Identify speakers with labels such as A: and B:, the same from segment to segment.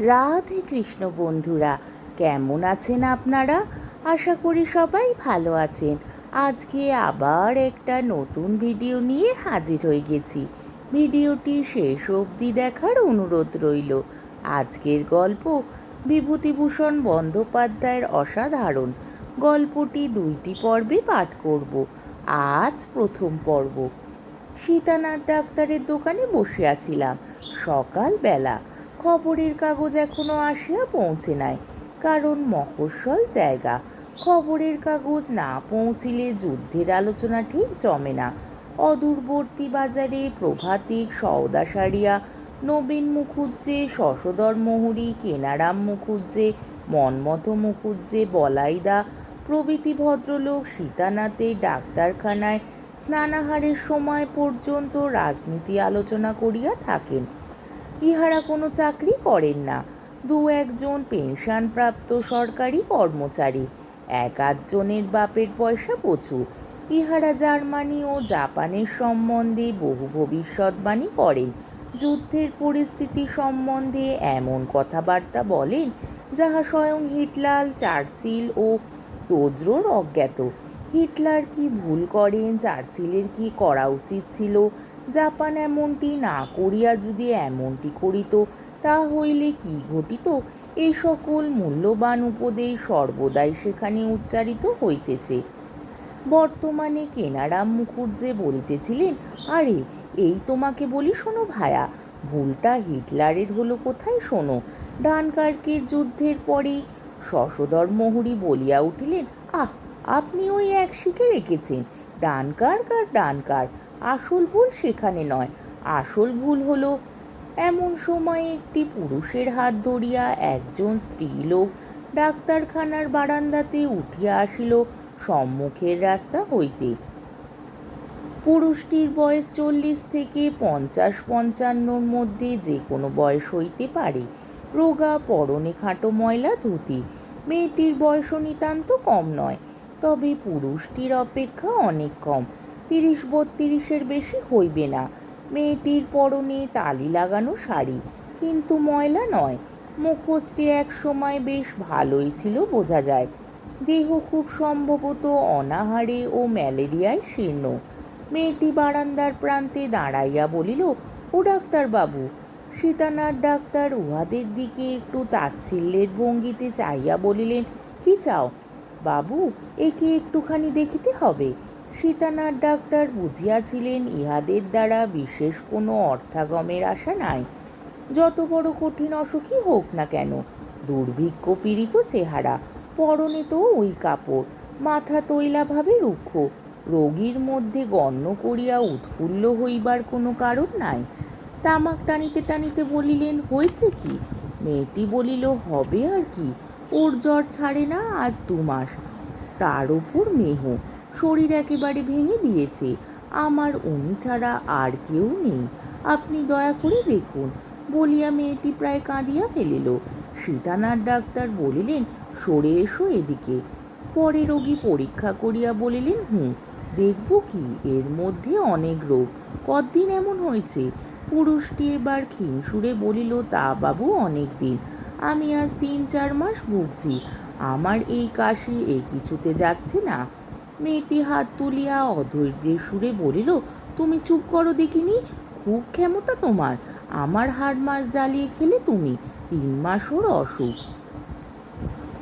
A: রাধে কৃষ্ণ বন্ধুরা, কেমন আছেন আপনারা? আশা করি সবাই ভালো আছেন। আজকে আবার একটা নতুন ভিডিও নিয়ে হাজির হয়ে গেছি। ভিডিওটি শেষ অবধি দেখার অনুরোধ রইল। আজকের গল্প বিভূতিভূষণ বন্দ্যোপাধ্যায়ের অসাধারণ। গল্পটি দুইটি পর্বে পাঠ করব। আজ প্রথম পর্ব। সীতানাথ ডাক্তারের দোকানে বসে আছিলাম। সকালবেলা খবরের কাগজ এখনও আসিয়া পৌঁছে নাই, কারণ মফস্বল জায়গা। খবরের কাগজ না পৌঁছিলে যুদ্ধের আলোচনা ঠিক জমে না। অদূরবর্তী বাজারে প্রভাতিক সওদা সারিয়া, নবীন মুখুজ্জে, শশধর মোহরি, কেনারাম মুখুজ্জে, মনমথ মুখুজ্জে, বলাইদা, প্রভৃতি ভদ্রলোক, সীতানাথে, ডাক্তারখানায়, স্নানাহারের সময় পর্যন্ত রাজনীতি আলোচনা করিয়া থাকেন। ইহারা কোনো চাকরি করেন না। দু একজন পেনশনপ্রাপ্ত সরকারি কর্মচারী। এক আধজনের বাপের পয়সা প্রচুর। ইহারা জার্মানি ও জাপানের সম্বন্ধে বহু ভবিষ্যৎবাণী করেন। যুদ্ধের পরিস্থিতি সম্বন্ধে এমন কথাবার্তা বলেন, যাহা স্বয়ং হিটলার, চার্চিল ও টোজরোর অজ্ঞাত। হিটলার কি ভুল করেন, চার্চিলের কি করা উচিত ছিল জাপান এমনটি না করিয়া যদি এমনটি করিত, তা হইলে কি ঘটিত? এই সকল মূল্যবান উপদেশ সর্বদাই সেখানে উচ্চারিত হইতেছে। বর্তমানে কেনারাম মুখুজ্জে বলিতেছিলেন, আরে, এই তোমাকে বলি শোনো ভায়া, ভুলটা হিটলারের হলো কোথায় শোনো? ডানকার্কের যুদ্ধের পরে? শশধর মোহরি বলিয়া উঠিলেন, আহ, আপনি ওই এক শিখে রেখেছেন, ডানকার্ক আর ডানকার্ক। আসল ভুল সেখানে নয়। আসল ভুল হলো, এমন সময়ে একটি পুরুষের হাত ধরিয়া একজন স্ত্রীলোক ডাক্তারখানার বারান্দাতে উঠিয়া আসিল সম্মুখের রাস্তা হইতে। পুরুষটির বয়স চল্লিশ থেকে পঞ্চাশ পঞ্চান্নর মধ্যে যে কোনো বয়স হইতে পারে। রোগা, পরনে খাটো ময়লা ধুতি। মেয়েটির বয়স নিতান্ত কম নয়, তবে পুরুষটির অপেক্ষা অনেক কম। তিরিশ বত্রিশের বেশি হইবে না। মেয়েটির পরনে তালি লাগানো শাড়ি, কিন্তু ময়লা নয়। মুখোশটি এক সময় বেশ ভালোই ছিল বোঝা যায়। দেহ খুব সম্ভবত অনাহারে ও ম্যালেরিয়ায় শীর্ণ। মেয়েটি বারান্দার প্রান্তে দাঁড়াইয়া বলিল, ও ডাক্তারবাবু। সীতানাথ ডাক্তার উহাদের দিকে একটু তাচ্ছিল্যের ভঙ্গিতে চাইয়া বলিলেন, কি চাও? বাবু, একে একটুখানি দেখিতে হবে। সীতানাথ ডাক্তার বুঝিয়াছিলেন, ইহাদের দ্বারা বিশেষ কোনো অর্থাগমের আশা নাই। যত বড় কঠিন অসুখই হোক না কেন, দুর্ভিক্ষ পীড়িত চেহারা পরনে তো ওই কাপড়, মাথা তৈলাভাবে রুক্ষ, রোগীর মধ্যে গণ্য করিয়া উৎফুল্ল হইবার কোনো কারণ নাই। তামাক টানিতে টানিতে বলিলেন, হয়েছে কি? মেয়েটি বলিল, হবে আর কি, ওর জ্বর ছাড়ে না আজ দু মাস। তার উপর মেহ শরীর একেবারে ভেঙে দিয়েছে। আমার উনি ছাড়া আর কেউ নেই। আপনি দয়া করে দেখুন, বলিয়া মেয়েটি প্রায় কাঁদিয়া ফেলিল। সীতানাথ ডাক্তার বলিলেন, সরে এসো এদিকে। পরে রোগী পরীক্ষা করিয়া বলিলেন, হুঁ, দেখব কি, এর মধ্যে অনেক রোগ। কদিন এমন হয়েছে? পুরুষটি এবার ক্ষীণ বলিল, তা বাবু অনেক দিন। আমি আজ তিন চার মাস ভুগছি। আমার এই কাশি এই কিছুতে যাচ্ছে না। মেয়েটি হাত তুলিয়া অধৈর্যের সুরে বলিল, তুমি চুপ করো দেখিনি? খুব ক্ষমতা তোমার। আমার হাড় মাছ জ্বালিয়ে খেলে তুমি, তিন মাস ওর অসুখ।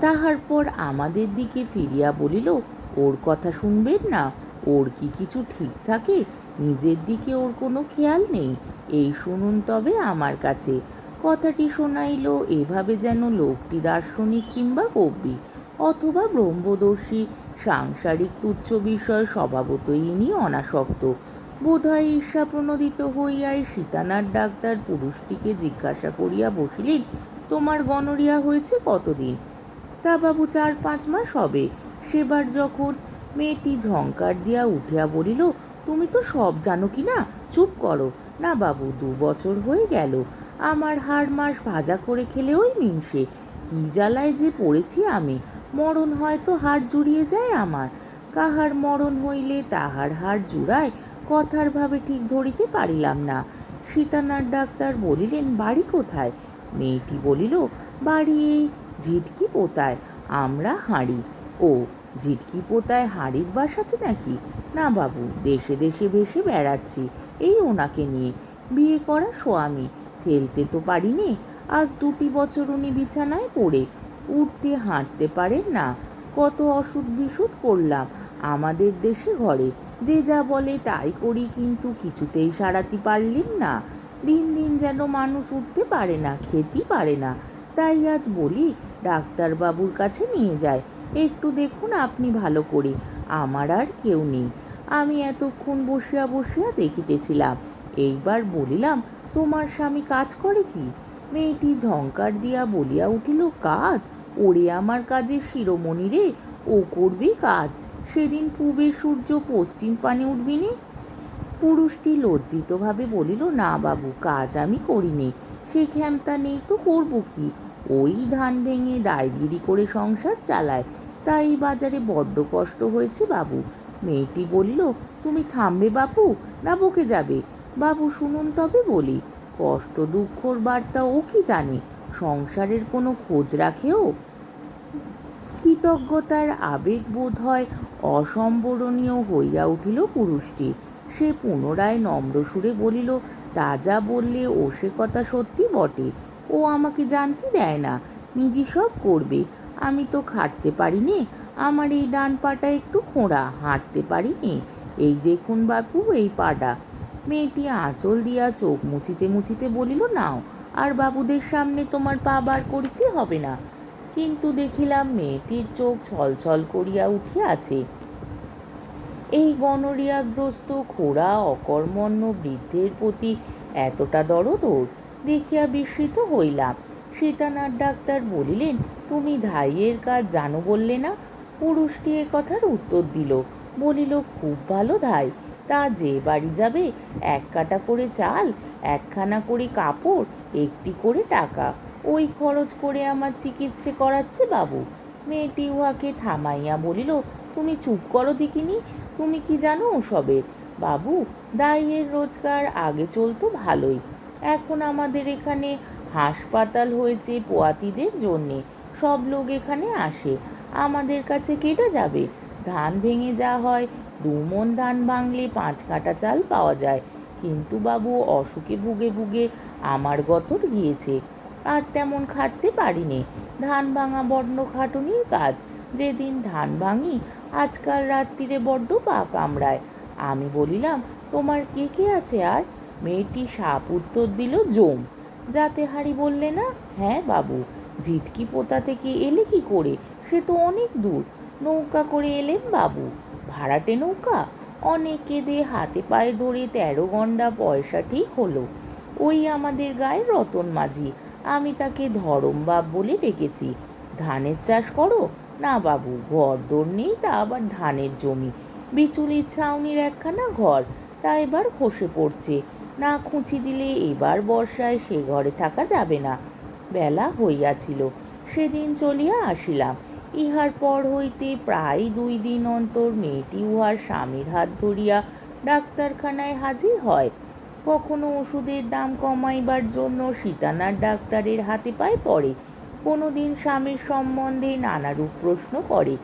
A: তাহার পর আমাদের দিকে ফিরিয়া বলিল, ওর কথা শুনবেন না। ওর কি কিছু ঠিক থাকে? নিজের দিকে ওর কোনো খেয়াল নেই। এই শুনুন তবে আমার কাছে। কথাটি শোনাইল এভাবে যেন লোকটি দার্শনিক কিংবা কবি, অথবা ব্রহ্মদর্শী সাংসারিক তুচ্ছ বিষয় স্বভাবতই ইনি অনাসক্ত। বোধহয় ঈর্ষা প্রণোদিত হইয়াই সীতানার ডাক্তার পুরুষটিকে জিজ্ঞাসা করিয়া বসিলেন, তোমার গনরিয়া হয়েছে কতদিন? তা বাবু চার পাঁচ মাস হবে। সেবার যখন মেয়েটি ঝঙ্কার দিয়া উঠিয়া বলিল, তুমি তো সব জানো কি না? চুপ করো। না বাবু, দু বছর হয়ে গেল। আমার হাড় মাস ভাজা করে খেলে ওই মিনসে। কি জ্বালায় যে পড়েছি আমি? মরণ হয়তো হাড় জুড়িয়ে যায় আমার। কাহার মরণ হইলে তাহার হাড় জুড়ায় কথার ভাবে ঠিক ধরিতে পারিলাম না। সীতানার ডাক্তার বলিলেন, বাড়ি কোথায়? মেয়েটি বলিল, বাড়ি এই ঝিটকি পোতায়, আমরা হাঁড়ি। ও, ঝিটকি পোতায় হাঁড়ির বাস আছে নাকি? না বাবু, দেশে দেশে ভেসে বেড়াচ্ছি, এই ওনাকে নিয়ে। বিয়ে করা স্বামী ফেলতে তো পারিনি, আজ দুটি বছর উনি বিছানায় পড়ে। উঠতে হাঁটতে পারেন না। কত অসুখ বিসুখ করলাম। আমাদের দেশে ঘরে যে যা বলে তাই করি কিন্তু কিছুতেই সারাতে পারলিম না। দিন দিন যেন মানুষ উঠতে পারে না খেতে পারে না। তাই আজ বলি, ডাক্তারবাবুর কাছে নিয়ে যায়। একটু দেখুন আপনি ভালো করে। আমার আর কেউ নেই। আমি এতক্ষণ বসিয়া বসিয়া দেখিতেছিলাম। এইবার বলিলাম, তোমার স্বামী কাজ করে কি? মেয়েটি ঝঙ্কার দিয়া বলিয়া উঠিল, কাজ? ওরে আমার কাজে শিরোমণি রে, ও করবে কাজ। সেদিন পূবে সূর্য পশ্চিম পানে উঠবি নে। পুরুষটি লজ্জিতভাবে বলিল, না বাবু, কাজ আমি করিনি সে ক্ষমতা নেই তো করব কি? ওই ধান ভেঙে দায়গিরি করে সংসার চালায়। তাই বাজারে বড্ড কষ্ট হয়েছে বাবু। মেয়েটি বলিল, তুমি থামবে বাপু, না বকে যাবে? বাবু শুনুন তবে বলি, কষ্ট দুঃখর বার্তা ও কি জানে? সংসারের কোনো খোঁজ রাখেও? কৃতজ্ঞতার আবেগ বোধ হয় অসম্বরণীয় হইয়া উঠিল পুরুষটি। সে পুনরায় নম্র সুরে বলিল, তা যা বললে ও সে কথা সত্যি বটে। ও আমাকে জানতে দেয় না, নিজে সব করবে। আমি তো খাটতে পারি নে আমার এই ডান পাটা একটু খোঁড়া, হাঁটতে পারি নে এই দেখুন বাপু, এই পাটা। মেয়েটি আঁচল দিয়া চোখ মুছিতে মুছিতে বলিল, নাও আর বাবুদের সামনে তোমার পা বার করিতে হবে না। কিন্তু দেখিলাম মেয়েটির চোখ ছলছল করিয়া উঠিয়াছে। এই গণরিয়াগ্রস্ত খোড়া অকর্মণ্য বৃদ্ধের প্রতি এতটা দরদ দেখিয়া বিস্মিত হইলাম। সীতানাথ ডাক্তার বলিলেন, তুমি ধাইয়ের কাজ জানো বললে না? পুরুষটি এ কথার উত্তর দিল, বলিল, খুব ভালো ধাই। তা যে বাড়ি যাবে, এক কাটা করে চাল, একখানা করে কাপড়, একটি করে টাকা। ওই খরচ করে আমার চিকিৎসা করাচ্ছে বাবু। মেয়েটি উহাকে থামাইয়া বলিল, তুমি চুপ করো দেখিনি? তুমি কি জানো ওসবের বাবু, দাইয়ের রোজগার আগে চলতো ভালোই। এখন আমাদের এখানে হাসপাতাল হয়েছে পোয়াতিদের জন্যে। সব লোক এখানে আসে। আমাদের কাছে কেটে যাবে? ধান ভেঙে যা হয়, দু মন ধান ভাঙলে পাঁচ কাটা চাল পাওয়া যায়। কিন্তু বাবু, অসুখে ভুগে ভুগে আমার গতর গিয়েছে। আর তেমন খাটতে পারিনি। ধান ভাঙা বড্ড খাটুনির কাজ। যেদিন ধান ভাঙি, আজকাল রাত্রিরে বড্ড পা কামড়ায়। আমি বলিলাম, তোমার কে কে আছে আর? মেয়েটি সাপ উত্তর দিল, জম। যাতে হারি বললে না হ্যাঁ বাবু, ঝিটকি পোতা থেকে এলে কি করে? সে তো অনেক দূর। নৌকা করে এলেন বাবু। ভাড়াটে নৌকা? অনেকে কেঁদে হাতে পায়ে ধরে তেরো গন্ডা পয়সা ঠিক হলো। ওই আমাদের গায়ে রতন মাঝি, আমি তাকে ধরমবাব বলে ডেকেছি। ধানের চাষ করো? না বাবু, ঘর দোর নেই তা আবার ধানের জমি। বিচুলির ছাউনির একখানা ঘর, তা এবার খসে পড়ছে। না খুঁচি দিলে এবার বর্ষায় সে ঘরে থাকা যাবে না। বেলা হইয়াছিল, সেদিন চলিয়া আসিলাম। ইহার পর হইতে প্রায় দুই দিন অন্তর মেয়েটি উহার স্বামীর হাত ধরিয়া ডাক্তারখানায় হাজির হয়। কখনো ওষুধের দাম কমাইবার জন্য সীতানার ডাক্তারের হাতে পায়ে পড়ে। কোনো দিন স্বামীর সম্বন্ধে নানারূপ প্রশ্ন করে,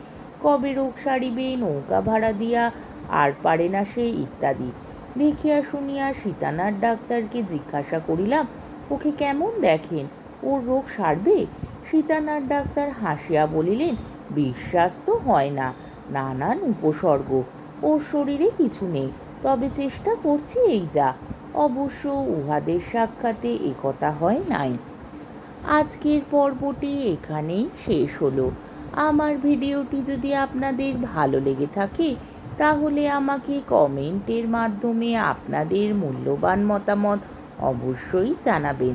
A: কবে রোগ সারিবে, নৌকা ভাড়া দিয়া, আর পারে না সে? ইত্যাদি। দেখিয়া শুনিয়া সীতানার ডাক্তারকে জিজ্ঞাসা করিলাম, ওকে কেমন দেখেন? ওর রোগ সারবে? সীতানাথ ডাক্তার হাসিয়া বলিলেন, বিশ্বাস তো হয় না, নানান উপসর্গ। ওর শরীরে কিছু নেই, তবে চেষ্টা করছি এই যা। অবশ্য উহাদের সাক্ষাতে একথা হয় নাই। আজকের পর্বটি এখানেই শেষ হলো। আমার ভিডিওটি যদি আপনাদের ভালো লেগে থাকে, তাহলে আমাকে কমেন্টের মাধ্যমে আপনাদের মূল্যবান মতামত অবশ্যই জানাবেন।